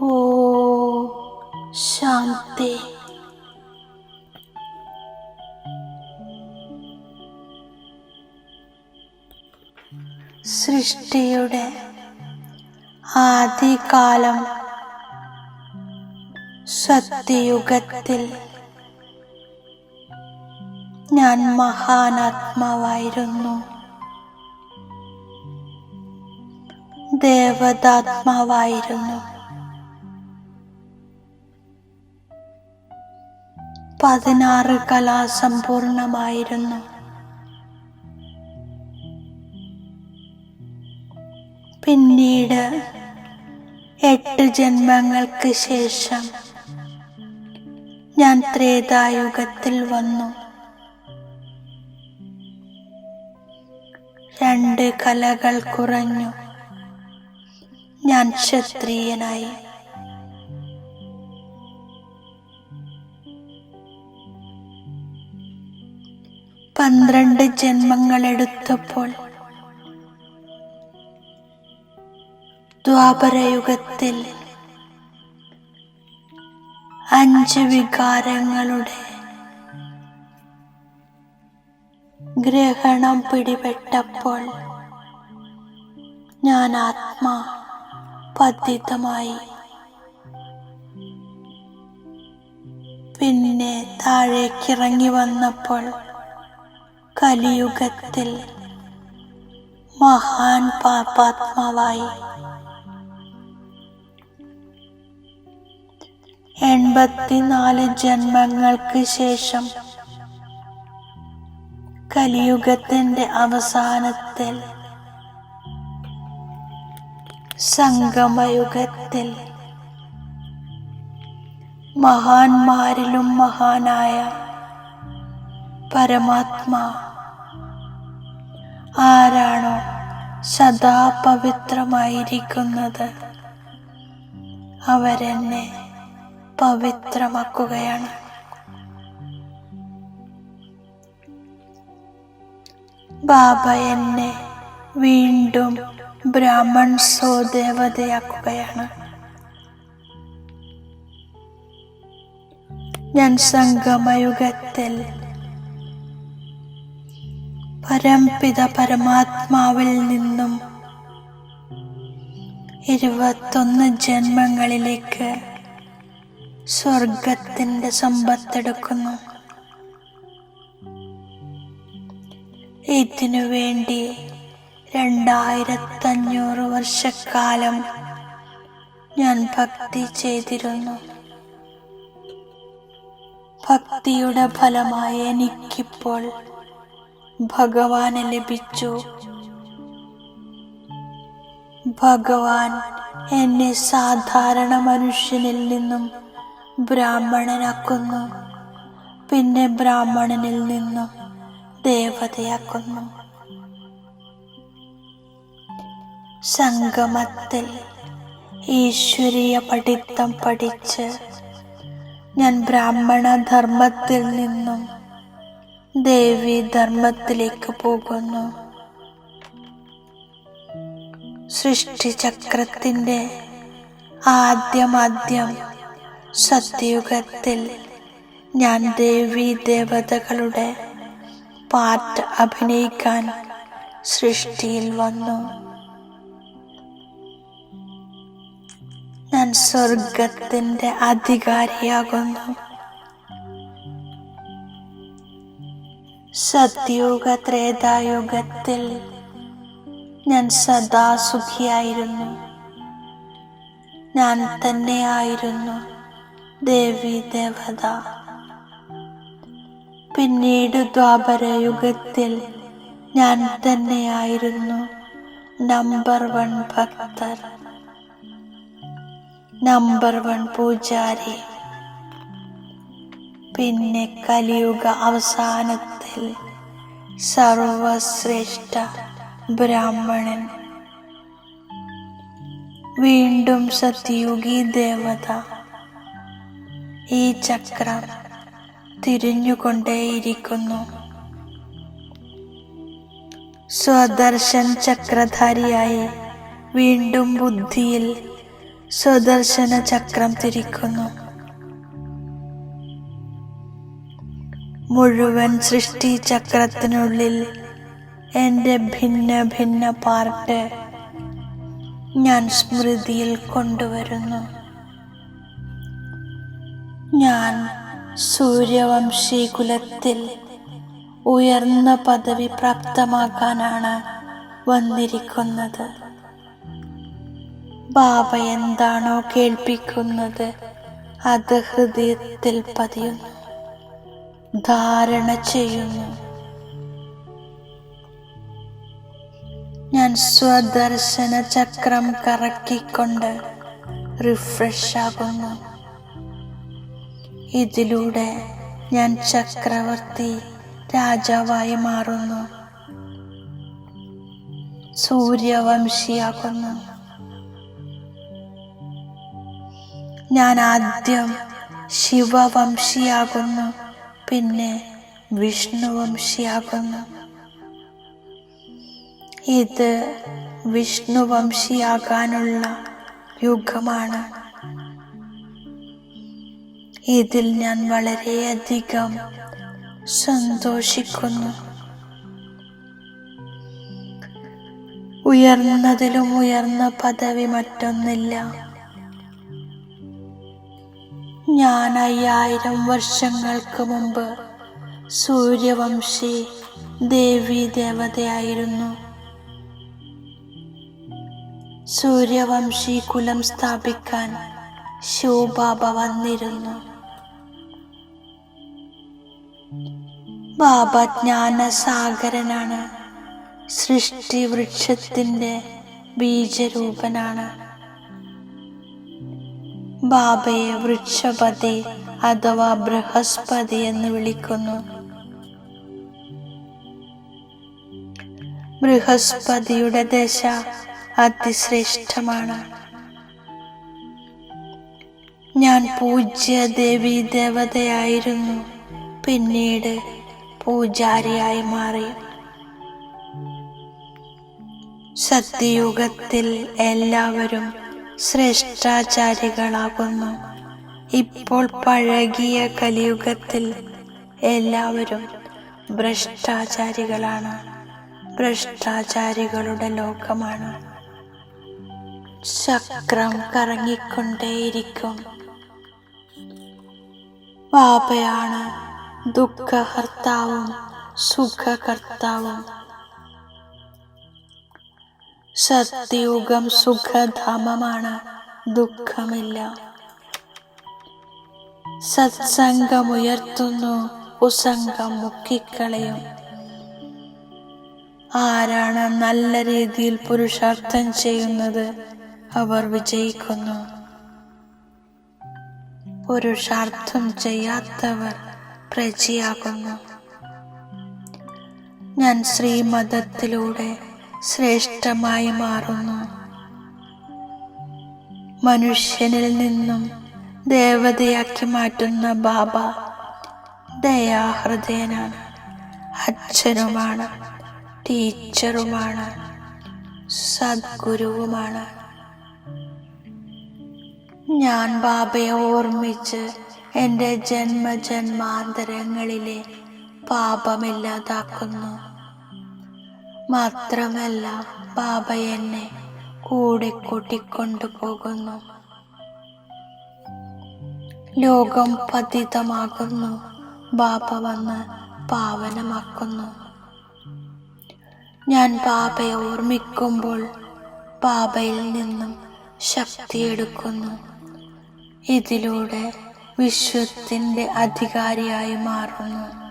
ഓ ശാന്തി. സൃഷ്ടിയുടെ ആദികാലം സത്യയുഗത്തിൽ ഞാൻ മഹാനാത്മാവായിരുന്നു. ദേവതാത്മാവായിരുന്നു. പതിനാറ് കലാസമ്പൂർണമായിരുന്നു. പിന്നീട് എട്ട് ജന്മങ്ങൾക്ക് ശേഷം ഞാൻ ത്രേതായുഗത്തിൽ വന്നു. രണ്ട് കലകൾ കുറഞ്ഞു. ഞാൻ ക്ഷത്രിയനായി. പന്ത്രണ്ട് ജന്മങ്ങളെടുത്തപ്പോൾ ദ്വാപരയുഗത്തിൽ അഞ്ച് വികാരങ്ങളുടെ ഗ്രഹണം പിടിപെട്ടപ്പോൾ ഞാൻ ആത്മാ പതിതമായി. പിന്നെ താഴേക്കിറങ്ങി വന്നപ്പോൾ കലിയുഗത്തിൽ മഹാൻ പാപാത്മാവായി. എൺപത്തിനാല് ജന്മങ്ങൾക്ക് ശേഷം കലിയുഗത്തിന്റെ അവസാനത്തിൽ സംഗമയുഗത്തിൽ മഹാന്മാരിലും മഹാനായ പരമാത്മാ. ആരാണോ സദാ പവിത്രമായിരിക്കുന്നത് അവരെന്നെ പവിത്രമാക്കുകയാണ്. ബാബ എന്നെ വീണ്ടും ബ്രാഹ്മൺ സ്വദേവതയാക്കുകയാണ് ഞാൻ സംഗമയുഗത്തിൽ പരംപിത പരമാത്മാവിൽ നിന്നും ഇരുപത്തൊന്ന് ജന്മങ്ങളിലേക്ക് സ്വർഗത്തിന്റെ സമ്പത്തെടുക്കുന്നു. ഇതിനു വേണ്ടി രണ്ടായിരത്തഞ്ഞൂറ് വർഷക്കാലം ഞാൻ ഭക്തി ചെയ്തിരുന്നു. ഭക്തിയുടെ ഫലമായി എനിക്കിപ്പോൾ ഭഗവാനെ ലഭിച്ചു. ഭഗവാൻ എന്നെ സാധാരണ മനുഷ്യനിൽ നിന്നും ബ്രാഹ്മണനാക്കുന്നു. പിന്നെ ബ്രാഹ്മണനിൽ നിന്നും ദേവതയാക്കുന്നു. സംഗമത്തിൽ ഈശ്വരീയ പഠിത്തം പഠിച്ച് ഞാൻ ബ്രാഹ്മണ ധർമ്മത്തിൽ നിന്നും ദേവി ധർമ്മത്തിലേക്ക് പോകുന്നു. സൃഷ്ടിചക്രത്തിന്റെ ആദ്യമാദ്യം സത്യയുഗത്തിൽ ഞാൻ ദേവി ദേവതകളുടെ പാട്ട് അഭിനയിക്കാൻ സൃഷ്ടിയിൽ വന്നു. ഞാൻ സ്വർഗത്തിന്റെ അധികാരിയാകുന്നു. സത്യുഗ ത്രേതായുഗത്തിൽ ഞാൻ സദാ സുഖിയായിരുന്നു ഞാൻ തന്നെയായിരുന്നു ദേവി ദേവത. പിന്നീട് ദ്വാപരയുഗത്തിൽ ഞാൻ തന്നെയായിരുന്നു നമ്പർ വൺ ഭക്തർ നമ്പർ വൺ പൂജാരി. പിന്നെ കലിയുഗ അവസാനത്തിൽ സർവശ്രേഷ്ഠ ബ്രാഹ്മണൻ. വീണ്ടും സത്യുഗി ദേവത. ഈ ചക്രം തിരിഞ്ഞുകൊണ്ടേയിരിക്കുന്നു. സ്വദർശൻ ചക്രധാരിയായി വീണ്ടും ബുദ്ധിയിൽ സ്വദർശന ചക്രം തിരിക്കുന്നു. മുഴുവൻ സൃഷ്ടി ചക്രത്തിനുള്ളിൽ എന്റെ ഭിന്ന ഭിന്ന പാർട്ട് ഞാൻ സ്മൃതിയിൽ കൊണ്ടുവരുന്നു. ഞാൻ സൂര്യവംശി കുലത്തിൽ ഉയർന്ന പദവി പ്രാപ്തമാക്കാനാണ് വന്നിരിക്കുന്നത്. ബാബ എന്താണോ കേൾപ്പിക്കുന്നത് അത് ഹൃദയത്തിൽ പതിയുന്നു. ധാരണ ചെയ്യുന്നു. ഞാൻ സ്വദർശന ചക്രം കറക്കിക്കൊണ്ട് റിഫ്രഷ് ആകുന്നു. ഇതിലൂടെ ഞാൻ ചക്രവർത്തി രാജാവായി മാറുന്നു. സൂര്യവംശിയാകുന്നു. ഞാൻ ആദ്യം ശിവവംശിയാകുന്നു. പിന്നെ വിഷ്ണുവംശിയാകുന്നു ഇത് വിഷ്ണുവംശിയാകാനുള്ള യുഗമാണ്. ഇതിൽ ഞാൻ വളരെയധികം സന്തോഷിക്കുന്നു. ഉയർന്നതിലും ഉയർന്ന പദവി മറ്റൊന്നില്ല. ഞാൻ അയ്യായിരം വർഷങ്ങൾക്ക് മുമ്പ് സൂര്യവംശി ദേവി ദേവതയായിരുന്നു. സൂര്യവംശി കുലം സ്ഥാപിക്കാൻ ശിവബാബ വന്നിരുന്നു. ബാബ ജ്ഞാനസാഗരനാണ്. സൃഷ്ടി വൃക്ഷത്തിന്റെ ബീജരൂപനാണ്. ബാബയെ വൃക്ഷപതി അഥവാ ബൃഹസ്പതി എന്ന് വിളിക്കുന്നു. ബൃഹസ്പതിയുടെ ദശ അതിശ്രേഷ്ഠമാണ്. ഞാൻ പൂജ്യ ദേവി ദേവതയായിരുന്നു. പിന്നീട് പൂജാരിയായി മാറി. സത്യയുഗത്തിൽ എല്ലാവരും ശ്രേഷ്ഠാചാരികളാകുന്നു. ഇപ്പോൾ പഴകിയ കലിയുഗത്തിൽ എല്ലാവരും ഭ്രഷ്ടാചാരികളാണ്. ഭ്രഷ്ടാചാരികളുടെ ലോകമാണ്. ചക്രം കറങ്ങിക്കൊണ്ടേയിരിക്കും. ബാബയാണ് ദുഃഖകർത്താവും സുഖകർത്താവും സത്യയുഗം സുഖധാമമാണ് ദുഃഖമില്ല. സത്സംഗമുയർത്തുന്നു ഉസംഗം മുക്കിക്കളയും. ആരാണ് നല്ല രീതിയിൽ പുരുഷാർത്ഥം ചെയ്യുന്നത്? അവർ വിജയിക്കുന്നു. പുരുഷാർത്ഥം ചെയ്യാത്തവർ പ്രജയാകുന്നു. ഞാൻ ശ്രീമതത്തിലൂടെ ശ്രേഷ്ഠമായി മാറുന്നു. മനുഷ്യനിൽ നിന്നും ദേവതയാക്കി മാറ്റുന്ന ബാബ ദയാഹൃദയനാണ്. അച്ഛനുമാണ് ടീച്ചറുമാണ് സദ്ഗുരുവുമാണ്. ഞാൻ ബാബയെ ഓർമ്മിച്ച് എന്റെ ജന്മജന്മാന്തരങ്ങളിലെ പാപമില്ലാതാക്കുന്നു മാത്രമല്ല ബാബ എന്നെ കൂടെ കൂട്ടിക്കൊണ്ടു പോകുന്നു ലോകം പതിതമാകുന്നു. ബാബ വന്ന് പാവനമാക്കുന്നു. ഞാൻ ബാബയെ ഓർമ്മിക്കുമ്പോൾ ബാബയിൽ നിന്നും ശക്തിയെടുക്കുന്നു ഇതിലൂടെ വിശ്വത്തിന്റെ അധികാരിയായി മാറുന്നു.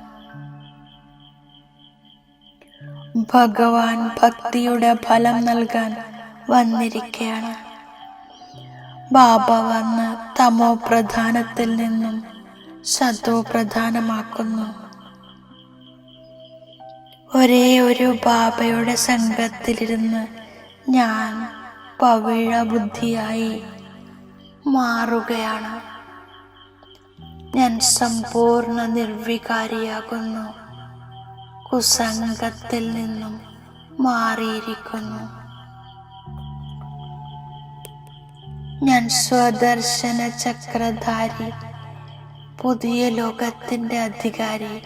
ഭഗവാൻ ഭക്തിയുടെ ഫലം നൽകാൻ വന്നിരിക്കുകയാണ് ബാബ വന്ന് തമോ പ്രധാനത്തിൽ നിന്നും സത്തോ പ്രധാനമാക്കുന്നു. ഒരേ ഒരു ബാബയുടെ സംഘത്തിലിരുന്ന് ഞാൻ പവിഴ ബുദ്ധിയായി മാറുകയാണ്. ഞാൻ സമ്പൂർണ നിർവികാരിയാകുന്നു. കുസംഗത്തിൽ നിന്നും മാറിയിരിക്കുന്നു. ഞാൻ സ്വദർശന ചക്രധാരി പുതിയ ലോകത്തിന്റെ അധികാരി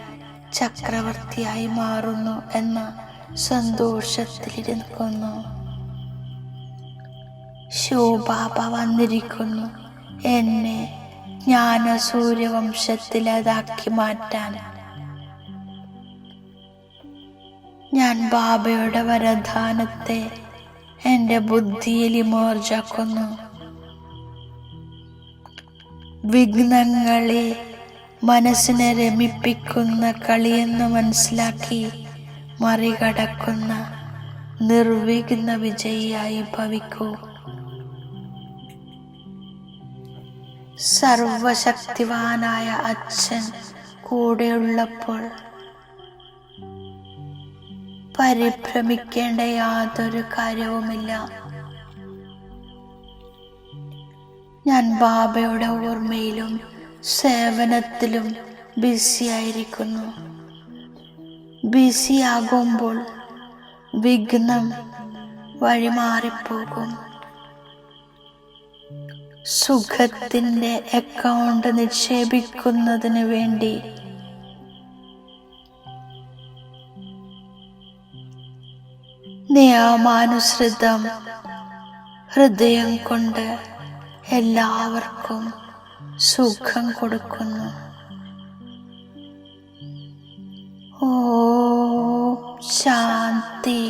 ചക്രവർത്തിയായി മാറുന്നു എന്ന സന്തോഷത്തിലിരിക്കുന്നു. ശോഭാബ വന്നിരിക്കുന്നു. എന്നെ ജ്ഞാന സൂര്യവംശത്തിലേതാക്കി മാറ്റാൻ ഞാൻ ബാബയുടെ വരദാനത്തെ എന്റെ ബുദ്ധിയിൽ ഇമോർജാക്കുന്നു. വിഘ്നങ്ങളെ മനസ്സിനെ രമിപ്പിക്കുന്ന കളിയെന്ന് മനസ്സിലാക്കി മറികടക്കുന്ന നിർവിഘ്ന വിജയിയായി ഭവിക്കൂ. സർവശക്തിവാനായ അച്ഛൻ കൂടെയുള്ളപ്പോൾ പരിഭ്രമിക്കേണ്ട യാതൊരു കാര്യവുമില്ല. ഞാൻ ബാബയുടെ ഓർമ്മയിലും സേവനത്തിലും ബിസി ആയിരിക്കുന്നു. ബിസി ബിസിയാകുമ്പോൾ വിഘ്നം വഴിമാറിപ്പോകും. സുഖത്തിന്റെ അക്കൗണ്ട് നിക്ഷേപിക്കുന്നതിന് വേണ്ടി നിയമാനുസൃതം ഹൃദയം കൊണ്ട് എല്ലാവർക്കും സുഖം കൊടുക്കുന്നു. ഓ ശാന്തി.